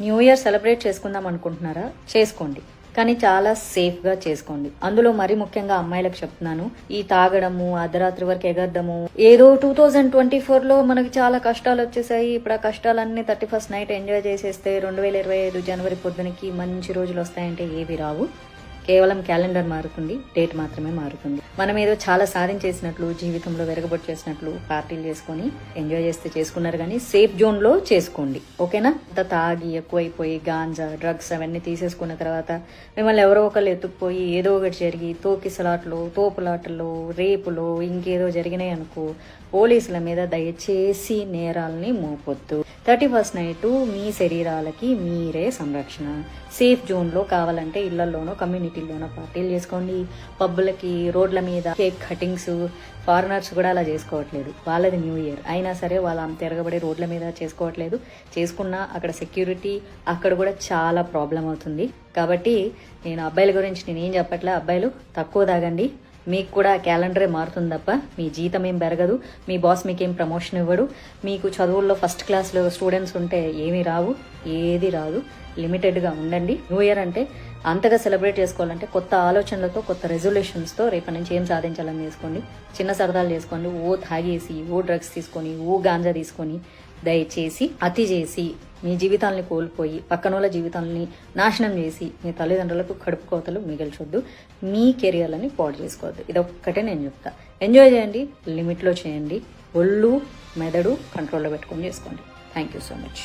New year celebrate చేసుకుందాం అనుకుంటున్నారా? చేసుకోండి. కానీ చాలా సేఫ్గా చేసుకోండి. అందులో మరి ముఖ్యంగా అమ్మాయిలకు చెప్తున్నాను. ఈ తాగడము అర్ధరాత్రి వరకు ఎగరడము ఏదో టూ థౌజండ్ ట్వంటీ ఫోర్లో మనకి చాలా కష్టాలు వచ్చేసాయి. ఇప్పుడు ఆ కష్టాలన్నీ థర్టీ ఫస్ట్ నైట్ ఎంజాయ్ చేసేస్తే రెండు వేల ఇరవై ఐదు జనవరి పొద్దునకి మంచి రోజులు వస్తాయంటే ఏవి రావు. కేవలం క్యాలెండర్ మారుతుంది డేట్ మాత్రమే మారుతుంది. మనం ఏదో చాలా సాధించేసినట్లు జీవితంలో వెరగబొట్టు చేసినట్లు పార్టీలు చేసుకొని ఎంజాయ్ చేస్తే చేసుకున్నారు కానీ సేఫ్ జోన్లో చేసుకోండి. ఓకేనా? అంత తాగి ఎక్కువైపోయి గాంజా డ్రగ్స్ అవన్నీ తీసేసుకున్న తర్వాత మిమ్మల్ని ఎవరో ఒకళ్ళు ఎత్తుకుపోయి ఏదో ఒకటి జరిగి తోకిసలాట్లు తోపులాటలు రేపులు ఇంకేదో జరిగినాయి అనుకో పోలీసుల మీద దయచేసి నేరాలని మోపొద్దు. థర్టీ ఫస్ట్ నైట్ మీ శరీరాలకి మీరే సంరక్షణ. సేఫ్ జోన్లో కావాలంటే ఇళ్ళలోనో కమ్యూనిటీలోనో పార్టీలు చేసుకోండి. పబ్బులకి రోడ్ల మీద కేక్ కటింగ్స్ ఫారినర్స్ కూడా అలా చేసుకోవట్లేదు. వాళ్ళది న్యూ ఇయర్. అయినా సరే వాళ్ళ అంత తిరగబడి రోడ్ల మీద చేసుకోవట్లేదు. చేసుకున్నా అక్కడ సెక్యూరిటీ అక్కడ కూడా చాలా ప్రాబ్లం అవుతుంది. కాబట్టి నేను అబ్బాయిల గురించి నేను ఏం చెప్పట్లే? అబ్బాయిలు తక్కువ తాగండి. మీకు కూడా క్యాలెండరే మారుతుంది తప్ప మీ జీతం ఏం పెరగదు మీ బాస్ మీకేం ప్రమోషన్ ఇవ్వడు. మీకు చదువుల్లో ఫస్ట్ క్లాస్లో స్టూడెంట్స్ ఉంటే ఏమీ రావు ఏది రాదు. లిమిటెడ్గా ఉండండి. న్యూ ఇయర్ అంటే అంతగా సెలబ్రేట్ చేసుకోవాలంటే కొత్త ఆలోచనలతో కొత్త రెజల్యూషన్స్తో రేపటి నుంచి ఏం సాధించాలని చేసుకోండి. చిన్న సరదాలు చేసుకోండి. ఓ తాగేసి ఓ డ్రగ్స్ తీసుకొని ఓ గాంజా తీసుకొని దయచేసి అతి చేసి మీ జీవితాల్ని కోల్పోయి పక్కనోళ్ళ జీవితాలని నాశనం చేసి మీ తల్లిదండ్రులకు కడుపు కోతలు మిగిల్చొద్దు. మీ కెరియర్లని పాడు చేసుకోవద్దు. ఇదొక్కటే నేను చెప్తా. ఎంజాయ్ చేయండి లిమిట్లో చేయండి. ఒళ్ళు మెదడు కంట్రోల్లో పెట్టుకొని చేసుకోండి. Thank you so much